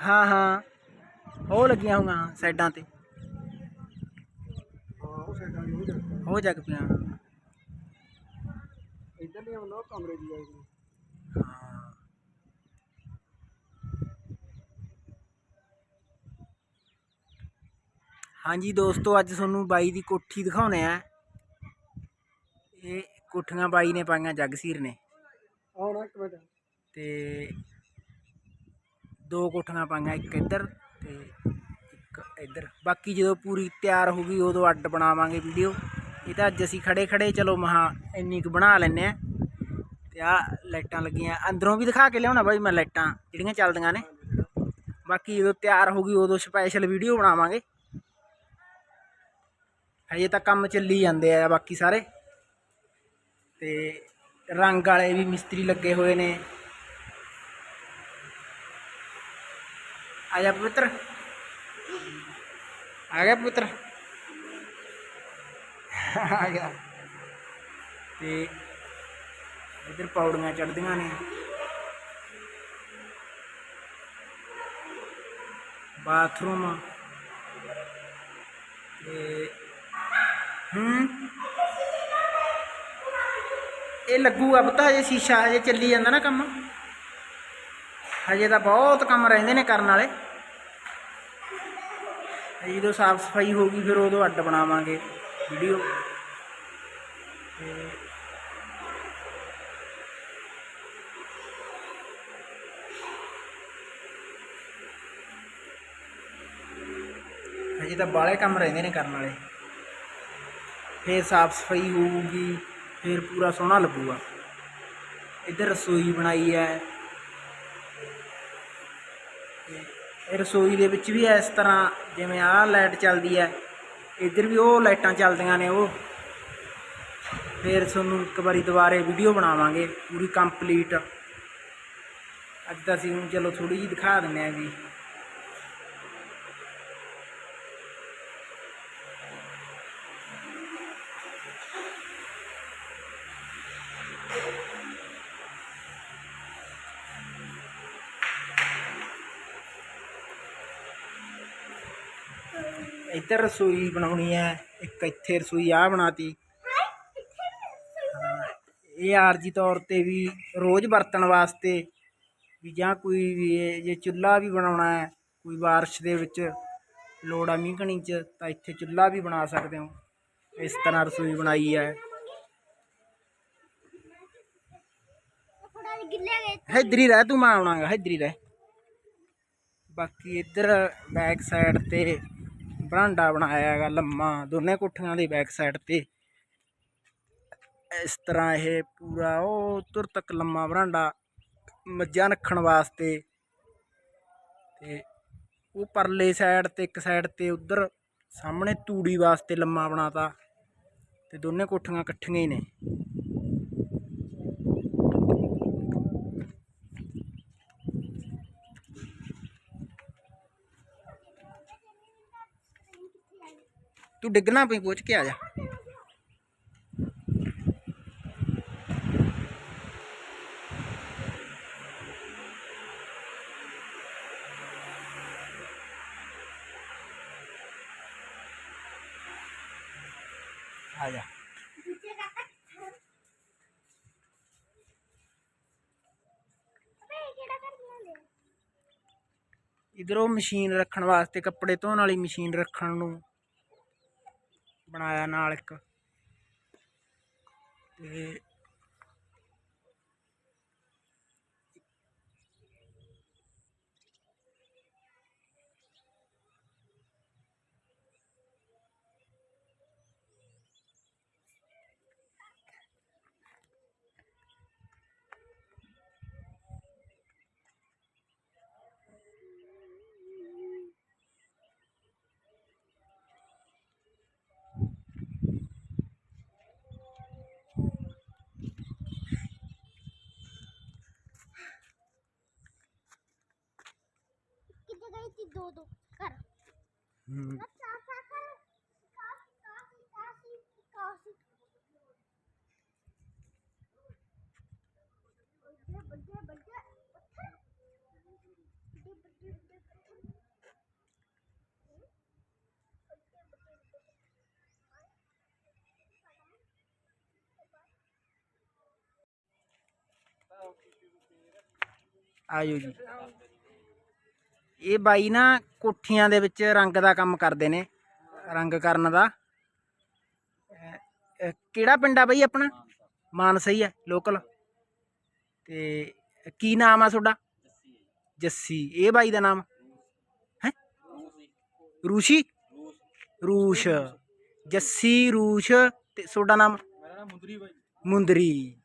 ਹਾਂ ਹਾਂ। ਉਹ ਲੱਗੀਆਂ ਹੋਈਆਂ ਸਾਈਡਾਂ ਤੇ। ਹਾਂ ਜਗ ਪਿਆ ਇੱਧਰ ਨਹੀਂ ਆਉਂਦਾ ਉਹ ਕਮਰੇ ਦੀ ਆਈ ਹਾਂਜੀ ਦੋਸਤੋ ਅੱਜ ਤੁਹਾਨੂੰ ਬਾਈ ਦੀ ਕੋਠੀ ਦਿਖਾਉਣੇ ਆ। ਇਹ ਕੋਠੀਆਂ ਬਾਈ ਨੇ ਪਾਈਆਂ ਜਗਸੀਰ ਨੇ। ਆਉਣਾ ਇੱਕ ਮਿੰਟ। ਤੇ ਦੋ ਕੋਠੀਆਂ ਪਾਈਆਂ, ਇੱਕ ਇੱਧਰ ਤੇ ਇੱਕ ਇੱਧਰ। ਬਾਕੀ ਜਦੋਂ ਪੂਰੀ ਤਿਆਰ ਹੋ ਗਈ, ਉਦੋਂ ਅੱਡ ਬਣਾਵਾਂਗੇ ਵੀਡੀਓ। ਇਹ ਤਾਂ ਅੱਜ ਅਸੀਂ ਖੜੇ ਖੜੇ, ਚਲੋ ਮਹਾ ਇੰਨੀ ਕੁ ਬਣਾ ਲੈਨੇ ਆ ਤੇ ਆ ਲਾਈਟਾਂ ਲੱਗੀਆਂ। ਅੰਦਰੋਂ ਵੀ ਦਿਖਾ ਕੇ ਲਿਆਉਣਾ ਬਾਈ ਮੈਂ ਲਾਈਟਾਂ, ਜਿਹੜੀਆਂ ਚੱਲਦੀਆਂ ਨੇ। ਬਾਕੀ ਜਦੋਂ ਤਿਆਰ ਹੋ ਗਈ, ਉਦੋਂ ਸਪੈਸ਼ਲ ਵੀਡੀਓ ਬਣਾਵਾਂਗੇ। ਹਜੇ ਤਾਂ ਕੰਮ ਚੱਲੀ ਜਾਂਦੇ ਆ ਬਾਕੀ ਸਾਰੇ। ਤੇ ਰੰਗ ਵਾਲੇ ਵੀ ਮਿਸਤਰੀ ਲੱਗੇ ਹੋਏ ਨੇ। Hmm? ਆ ਜਾ ਪਵਿੱਤਰ ਆ ਗਿਆ ਪਵਿੱਤਰ ਆ ਗਿਆ ਤੇ ਇਧਰ ਪੌੜੀਆਂ ਚੜਦੀਆਂ ਨੇ ਬਾਥਰੂਮ ਤੇ ਹੂੰ ਇਹ ਲੱਗੂਗਾ ਪਤਾ, ਹਜੇ ਸ਼ੀਸ਼ਾ ਹਜੇ ਚੱਲੀ ਜਾਂਦਾ ਨਾ ਕੰਮ। ਹਜੇ ਤਾਂ ਬਹੁਤ ਕੰਮ ਰਹਿੰਦੇ ਨੇ ਕਰਨ ਵਾਲੇ। ਜਦੋਂ ਸਾਫ਼ ਸਫ਼ਾਈ ਹੋਊਗੀ ਫਿਰ ਉਦੋਂ ਅੱਡ ਬਣਾਵਾਂਗੇ ਵੀਡੀਓ ਤੇ ਹਜੇ ਤਾਂ ਬਾਲੇ ਕੰਮ ਰਹਿੰਦੇ ਨੇ ਕਰਨ ਵਾਲੇ। ਫਿਰ ਸਾਫ਼ ਸਫ਼ਾਈ ਹੋਊਗੀ, ਫਿਰ ਪੂਰਾ ਸੋਹਣਾ ਲੱਗੂਗਾ। ਇੱਧਰ ਰਸੋਈ ਬਣਾਈ ਹੈ। ਰਸੋਈ ਦੇ ਵਿੱਚ ਵੀ ਇਸ ਤਰ੍ਹਾਂ ਜਿਵੇਂ ਆਹ ਲਾਈਟ ਚੱਲਦੀ ਹੈ, ਇੱਧਰ ਵੀ ਉਹ ਲਾਈਟਾਂ ਚੱਲਦੀਆਂ ਨੇ ਉਹ। ਫਿਰ ਤੁਹਾਨੂੰ ਇੱਕ ਵਾਰੀ ਦੁਬਾਰੇ ਵੀਡੀਓ ਬਣਾਵਾਂਗੇ, ਪੂਰੀ ਕੰਪਲੀਟ ਅੱਜ ਤਾਂ ਅਸੀਂ ਹੁਣ ਚਲੋ ਥੋੜੀ ਜਿਹੀ ਦਿਖਾ ਦਿੰਨੇ ਆ ਵੀ ਇੱਧਰ ਰਸੋਈ ਬਣਾਉਣੀ ਹੈ ਇੱਕ ਇੱਥੇ ਰਸੋਈ ਆ ਬਣਾਤੀ। ਹਾਂ, ਇਹ ਆਰਜੀ ਤੌਰ ਤੇ ਵੀ ਰੋਜ਼ ਵਰਤਣ ਵਾਸਤੇ ਵੀ ਜਾਂ ਕੋਈ ਵੀ ਜੇ ਚੁੱਲ੍ਹਾ ਵੀ ਬਣਾਉਣਾ ਹੈ ਕੋਈ ਬਾਰਿਸ਼ ਦੇ ਵਿੱਚ ਲੋੜ ਆ ਮੀਂਹ ਕਣੀ ਚ ਤਾਂ ਇੱਥੇ ਚੁੱਲ੍ਹਾ ਵੀ ਬਣਾ ਸਕਦੇ ਹੋ। ਇਸ ਤਰ੍ਹਾਂ ਰਸੋਈ ਬਣਾਈ ਹੈ। ਇੱਧਰ ਹੀ ਰਹਿ ਤੂੰ ਮੈਂ ਆਉਣਾਗਾ ਇੱਧਰ ਹੀ ਰਹਿ। ਬਾਕੀ ਇੱਧਰ ਬੈਕ ਸਾਈਡ ਤੇ ਬਰਾਂਡਾ ਬਣਾਇਆ ਹੈਗਾ ਲੰਮਾ, ਦੋਨੇ ਕੋਠੀਆਂ ਦੀ ਬੈਕ ਸਾਈਡ ਤੇ। ਇਸ ਤਰ੍ਹਾਂ ਇਹ ਪੂਰਾ ਉਹ ਤੁਰ ਤੱਕ ਲੰਮਾ ਬਰਾਂਡਾ ਮੱਝਾਂ ਰੱਖਣ ਵਾਸਤੇ। ਤੇ ਉਹ ਪਰਲੇ ਸਾਈਡ ਤੇ ਇੱਕ ਸਾਈਡ ਤੇ ਉੱਧਰ ਸਾਹਮਣੇ ਤੂੜੀ ਵਾਸਤੇ ਲੰਮਾ ਬਣਾਤਾ। ਤੇ ਦੋਨੇ ਕੋਠੀਆਂ ਇਕੱਠੀਆਂ ਹੀ ਨੇ। ਤੂੰ ਡਿੱਗਣਾ ਪਈ ਪਹੁੰਚ ਕੇ ਆ ਜਾ। ਆ ਜਾ। ਇਧਰੋਂ ਮਸ਼ੀਨ ਰੱਖਣ ਵਾਸਤੇ, ਕੱਪੜੇ ਧੋਣ ਵਾਲੀ ਮਸ਼ੀਨ ਰੱਖਣ ਨੂੰ। ਬਣਾਇਆ ਨਾਲ ਇੱਕ। ਤੇ tuh tuh ker hmm. ਇਹ ਬਾਈ ਨਾ ਕੋਠੀਆਂ ਦੇ ਵਿੱਚ ਰੰਗ ਦਾ ਕੰਮ ਕਰਦੇ ਨੇ ਰੰਗ ਕਰਨ ਦਾ। ਕਿਹੜਾ ਪਿੰਡ ਆ ਬਾਈ ਆਪਣਾ? ਮਾਨਸਾ ਹੀ ਹੈ ਲੋਕਲ ਤੇ ਕੀ ਨਾਮ ਆ ਤੁਹਾਡਾ? ਜੱਸੀ। ਇਹ ਬਾਈ ਦਾ ਨਾਮ? ਹੈ? ਰੂਸ਼ੀ? ਰੂਸ਼। ਜੱਸੀ ਰੂਸ਼ ਤੇ ਤੁਹਾਡਾ ਨਾਮ? ਮੇਰਾ ਨਾਮ ਮੁੰਦਰੀ ਬਾਈ। ਮੁੰਦਰੀ।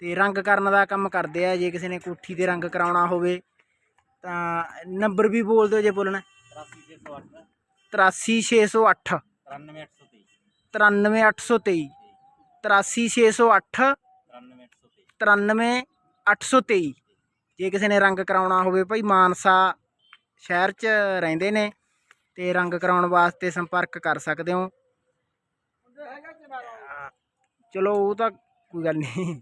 ਤੇ ਰੰਗ ਕਰਨ ਦਾ ਕੰਮ ਕਰਦੇ ਆ ਜੇ ਕਿਸੇ ਨੇ ਕੋਠੀ ਤੇ ਰੰਗ ਕਰਾਉਣਾ ਹੋਵੇ। ਤਾਂ ਨੰਬਰ ਵੀ ਬੋਲ ਦਿਓ ਜੇ ਬੋਲਣਾ 83608 93823 83608 93823 ਜੇ ਕਿਸੇ ਨੇ ਰੰਗ ਕਰਾਉਣਾ ਹੋਵੇ ਭਾਈ, ਮਾਨਸਾ ਸ਼ਹਿਰ 'ਚ ਰਹਿੰਦੇ ਨੇ ਤੇ ਰੰਗ ਕਰਾਉਣ ਵਾਸਤੇ ਸੰਪਰਕ ਕਰ ਸਕਦੇ ਹੋ। ਚਲੋ, ਉਹ ਤਾਂ ਕੋਈ ਗੱਲ ਨਹੀਂ।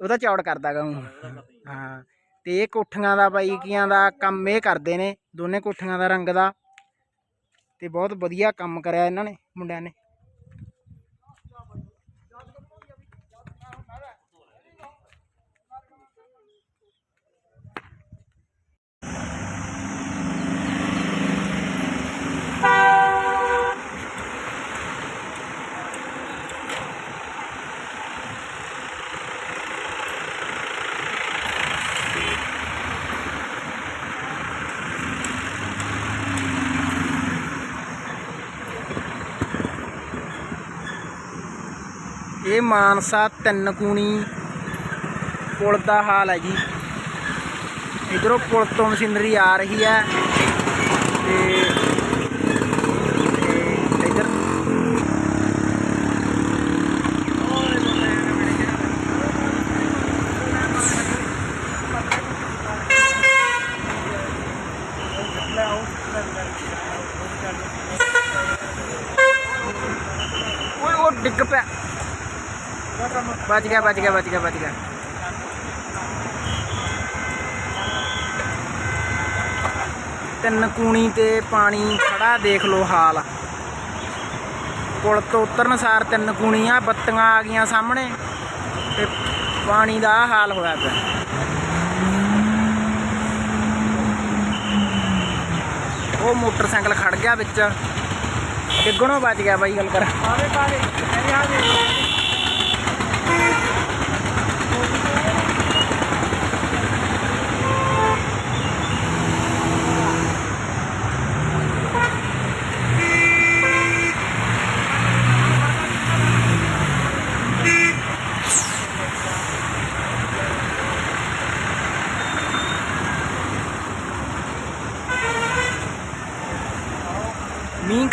ਉਹ ਤਾਂ ਚੌੜ ਕਰਦਾ ਕਰਦਾਗਾ ਹਾਂ। ਤੇ ਇਹ ਕੋਠੀਆਂ ਦਾ ਬਾਈ ਕੀਆਂ ਦਾ ਕੰਮ ਇਹ ਕਰਦੇ ਨੇ, ਦੋਨੇ ਕੋਠੀਆਂ ਦਾ ਰੰਗ ਦਾ। ਤੇ ਬਹੁਤ ਵਧੀਆ ਕੰਮ ਕਰਿਆ ਇਹਨਾਂ ਨੇ, ਮੁੰਡਿਆਂ ਨੇ। ਇਹ ਮਾਨਸਾ ਤਿੰਨ ਕੂਣੀ ਪੁਲ ਦਾ ਹਾਲ ਹੈ ਜੀ। ਇਧਰੋਂ ਪੁਲ ਤੋਂ ਮਸ਼ੀਨਰੀ ਆ ਰਹੀ ਹੈ ਤੇ ਇਧਰ ਓਏ ਉਹ ਡਿੱਗ ਪਿਆ ਬਚ ਗਿਆ ਬਚ ਗਿਆ ਬਚ ਗਿਆ ਬਚ ਗਿਆ। ਤਿੰਨ ਕੂਣੀ ਤੇ ਪਾਣੀ ਖੜਾ ਦੇਖ ਲੋ ਹਾਲ। ਪੁਲ ਤੋਂ ਉਤਰਨ ਸਾਰ ਤਿੰਨ ਕੂਣੀਆਂ, ਬੱਤੀਆਂ ਆ ਗਈਆਂ ਸਾਹਮਣੇ ਤੇ ਪਾਣੀ ਦਾ ਹਾਲ ਹੋਇਆ ਪਿਆ। ਉਹ ਮੋਟਰਸਾਈਕਲ ਖੜ ਗਿਆ ਵਿੱਚ। ਡਿੱਗਣੋਂ ਬਚ ਗਿਆ ਬਾਈ ਗੱਲ ਕਰ। ਆਵੇ ਕਾਲੇ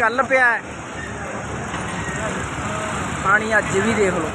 ਕੱਲ ਪਿਆ ਹੈ। ਪਾਣੀ ਅੱਜ ਵੀ ਦੇਖ ਲਓ